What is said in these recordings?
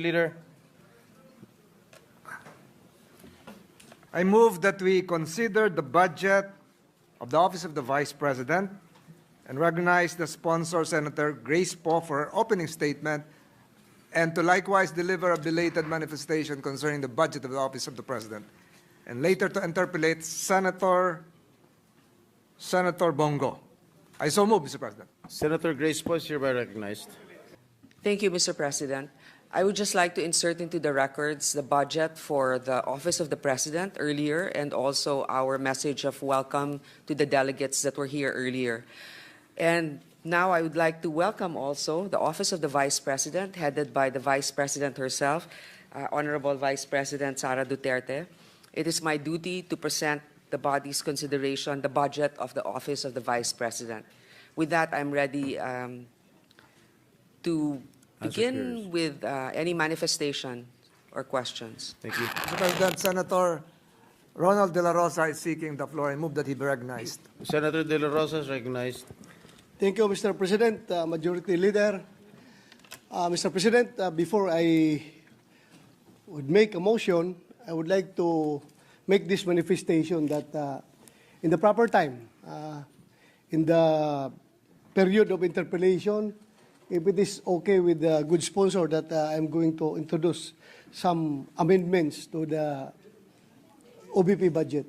Leader. I move that we consider the budget of the Office of the Vice President and recognize the sponsor, Senator Grace Poe, for her opening statement, and to likewise deliver a belated manifestation concerning the budget of the Office of the President, and later to interpolate Senator, Senator Bongo. I so move, Mr. President. Senator Grace Poe is hereby recognized. Thank you, Mr. President. I would just like to insert into the records the budget for the Office of the President earlier and also our message of welcome to the delegates that were here earlier. And now I would like to welcome also the Office of the Vice President, headed by the Vice President herself, uh, Honorable Vice President Sara Duterte. It is my duty to present the body's consideration the budget of the Office of the Vice President. With that, I'm ready um, to begin with uh, any manifestation or questions. Thank you. Mr. President, Senator Ronald De La Rosa is seeking the floor. I move that he be recognized. Senator De La Rosa is recognized. Thank you, Mr. President, uh, Majority Leader. Uh, Mr. President, uh, before I would make a motion, I would like to make this manifestation that uh, in the proper time, uh, in the period of interpellation, if it is okay with the good sponsor that uh, I'm going to introduce some amendments to the OBP budget,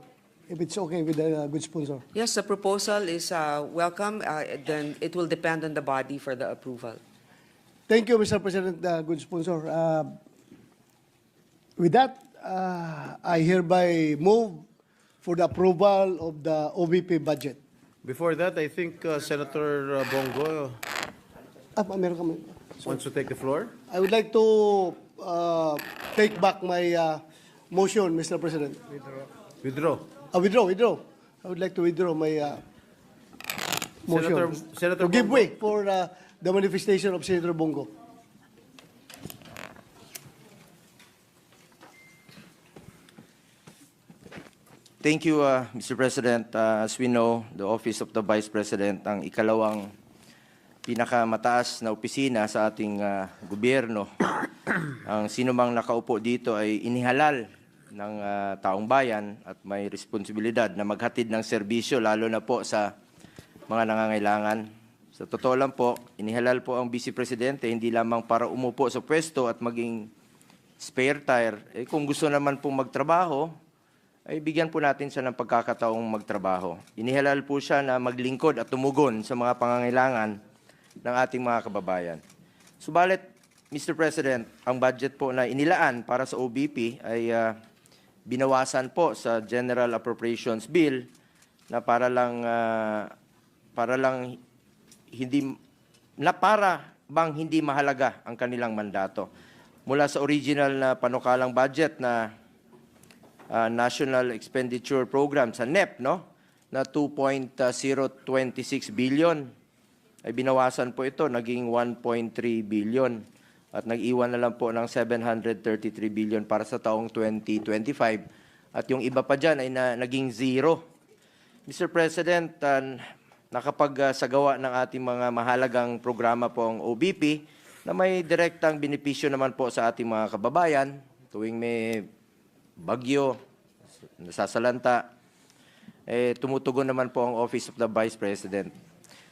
if it's okay with the uh, good sponsor. Yes, the proposal is uh, welcome. Uh, Then it will depend on the body for the approval. Thank you, Mr. President, uh, good sponsor. Uh, with that, uh, I hereby move for the approval of the OVP budget. Before that, I think uh, Senator uh, Bongo Ah, meron kami. wants to take the floor. I would like to uh, take back my uh, motion, Mr. President. Withdraw. Uh, withdraw, withdraw. I would like to withdraw my uh, motion. Senator- Senator to give Bongo. way for uh, the manifestation of Senator Bongo. Thank you, uh, Mr. President. Uh, as we know, the Office of the Vice President ang ikalawang pinakamataas na opisina sa ating uh, gobyerno. ang sinumang nakaupo dito ay inihalal ng uh, taong bayan at may responsibilidad na maghatid ng serbisyo lalo na po sa mga nangangailangan. Sa totoo lang po, inihalal po ang Vice Presidente hindi lamang para umupo sa pwesto at maging spare tire. Eh, kung gusto naman pong magtrabaho, ay bigyan po natin siya ng pagkakataong magtrabaho. Inihalal po siya na maglingkod at tumugon sa mga pangangailangan ng ating mga kababayan. Subalit, Mr. President, ang budget po na inilaan para sa OBP ay ah, binawasan po sa General Appropriations Bill na para lang ah, para lang hindi na para bang hindi mahalaga ang kanilang mandato. Mula sa original na panukalang budget na uh, National Expenditure Program sa NEP, no? Na 2.026 billion ay binawasan po ito, naging 1.3 billion at nag-iwan na lang po ng 733 billion para sa taong 2025 at yung iba pa dyan ay na, naging zero. Mr. President, uh, nakapagsagawa ng ating mga mahalagang programa po ang OBP na may direktang benepisyo naman po sa ating mga kababayan tuwing may bagyo, nasasalanta, eh, tumutugon naman po ang Office of the Vice President.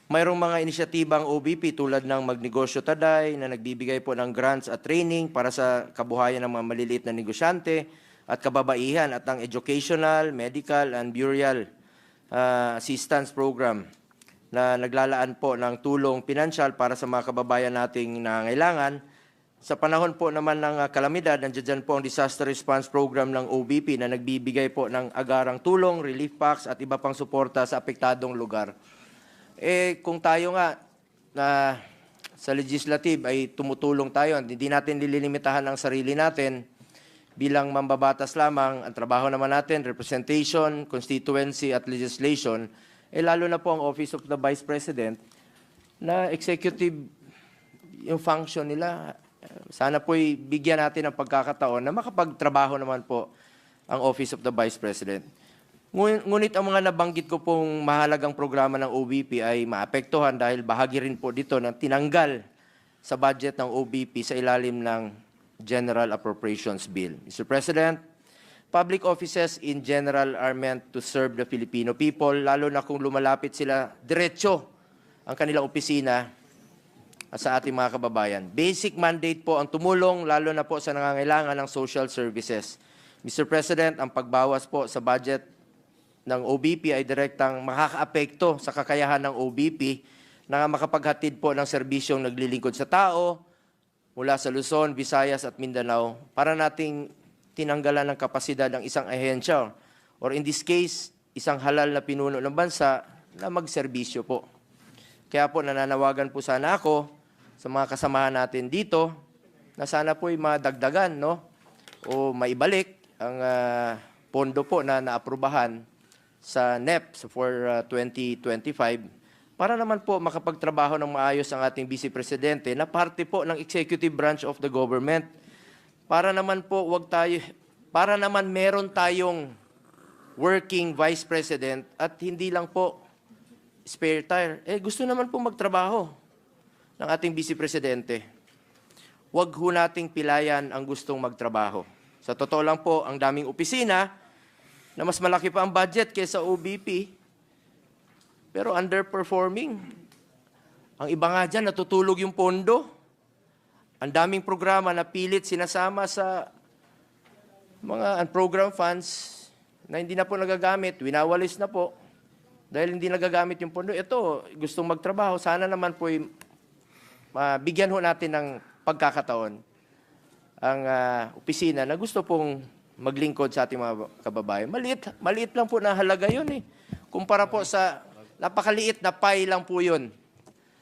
Mayroong mga inisyatibang OBP tulad ng Magnegosyo Taday na nagbibigay po ng grants at training para sa kabuhayan ng mga maliliit na negosyante at kababaihan at ang Educational, Medical, and Burial uh, Assistance Program na naglalaan po ng tulong pinansyal para sa mga kababayan nating nangangailangan sa panahon po naman ng uh, kalamidad, nandiyan po ang Disaster Response Program ng OBP na nagbibigay po ng agarang tulong, relief packs at iba pang suporta sa apektadong lugar. Eh kung tayo nga na sa legislative ay tumutulong tayo, hindi natin nililimitahan ang sarili natin bilang mambabatas lamang, ang trabaho naman natin, representation, constituency at legislation, eh lalo na po ang Office of the Vice President na executive yung function nila, sana po'y bigyan natin ng pagkakataon na makapagtrabaho naman po ang Office of the Vice President. Ngun- Ngunit ang mga nabanggit ko pong mahalagang programa ng OBP ay maapektuhan dahil bahagi rin po dito ng tinanggal sa budget ng OBP sa ilalim ng General Appropriations Bill. Mr. President, public offices in general are meant to serve the Filipino people, lalo na kung lumalapit sila diretso ang kanilang opisina sa ating mga kababayan. Basic mandate po ang tumulong lalo na po sa nangangailangan ng social services. Mr. President, ang pagbawas po sa budget ng OBP ay direktang makakaapekto sa kakayahan ng OBP na makapaghatid po ng serbisyong naglilingkod sa tao mula sa Luzon, Visayas at Mindanao para nating tinanggalan ng kapasidad ng isang ahensya or in this case, isang halal na pinuno ng bansa na magserbisyo po. Kaya po nananawagan po sana ako sa mga kasamahan natin dito na sana po ay madagdagan no? o maibalik ang ah, pondo po na naaprubahan sa NEP for ah, 2025 para naman po makapagtrabaho ng maayos ang ating Vice Presidente na parte po ng executive branch of the government. Para naman po wag tayo para naman meron tayong working Vice President at hindi lang po spare tire. Eh, gusto naman po magtrabaho ng ating Vice Presidente. Huwag ho nating pilayan ang gustong magtrabaho. Sa totoo lang po, ang daming opisina na mas malaki pa ang budget kaysa OBP, pero underperforming. Ang iba nga dyan, natutulog yung pondo. Ang daming programa na pilit sinasama sa mga unprogrammed funds na hindi na po nagagamit, winawalis na po. Dahil hindi nagagamit yung pondo, ito, gustong magtrabaho, sana naman po mabigyan ho natin ng pagkakataon ang ah, opisina na gusto pong maglingkod sa ating mga kababayan. Maliit, maliit lang po na halaga yun eh. Kumpara po sa napakaliit na pie lang po yun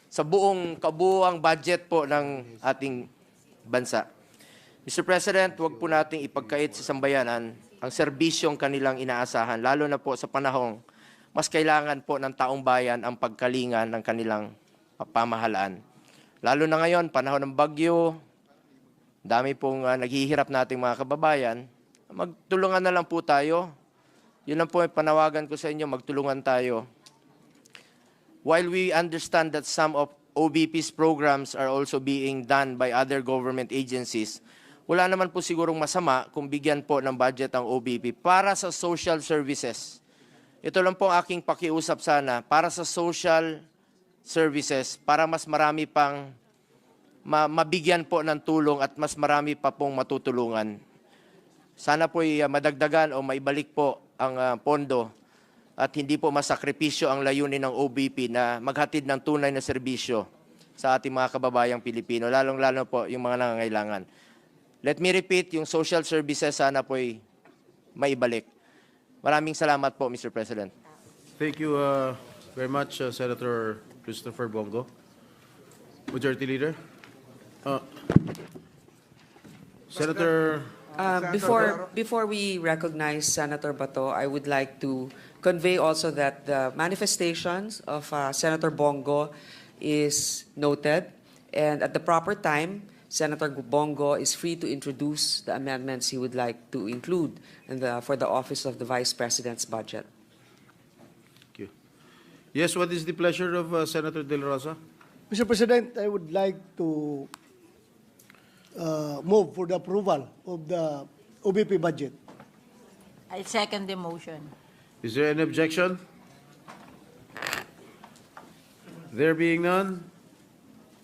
sa buong kabuang budget po ng ating bansa. Mr. President, huwag po nating ipagkait sa sambayanan ang serbisyong kanilang inaasahan, lalo na po sa panahong mas kailangan po ng taong bayan ang pagkalingan ng kanilang pamahalaan. Lalo na ngayon, panahon ng bagyo, dami pong ah, naghihirap nating mga kababayan, magtulungan na lang po tayo. Yun lang po ang panawagan ko sa inyo, magtulungan tayo. While we understand that some of OBP's programs are also being done by other government agencies, wala naman po sigurong masama kung bigyan po ng budget ang OBP para sa social services. Ito lang po ang aking pakiusap sana para sa social services para mas marami pang ma- mabigyan po ng tulong at mas marami pa pong matutulungan. Sana po ay uh, madagdagan o maibalik po ang uh, pondo at hindi po masakripisyo ang layunin ng OBP na maghatid ng tunay na serbisyo sa ating mga kababayang Pilipino, lalong-lalo po yung mga nangangailangan. Let me repeat, yung social services sana po ay maibalik. Maraming salamat po, Mr. President. Thank you uh, very much, uh, Senator Christopher Bongo. Majority Leader? Uh, Senator, Uh, Before, before we recognize Senator Bato, I would like to convey also that the manifestations of uh, Senator Bongo is noted, and at the proper time, Senator Bongo is free to introduce the amendments he would like to include in the, for the office of the Vice President's budget. thank you. Yes, what is the pleasure of uh, Senator De La Rosa? Mr. President, I would like to uh, move for the approval of the OBP budget. I second the motion. Is there any objection? There being none,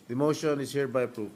the motion is hereby approved.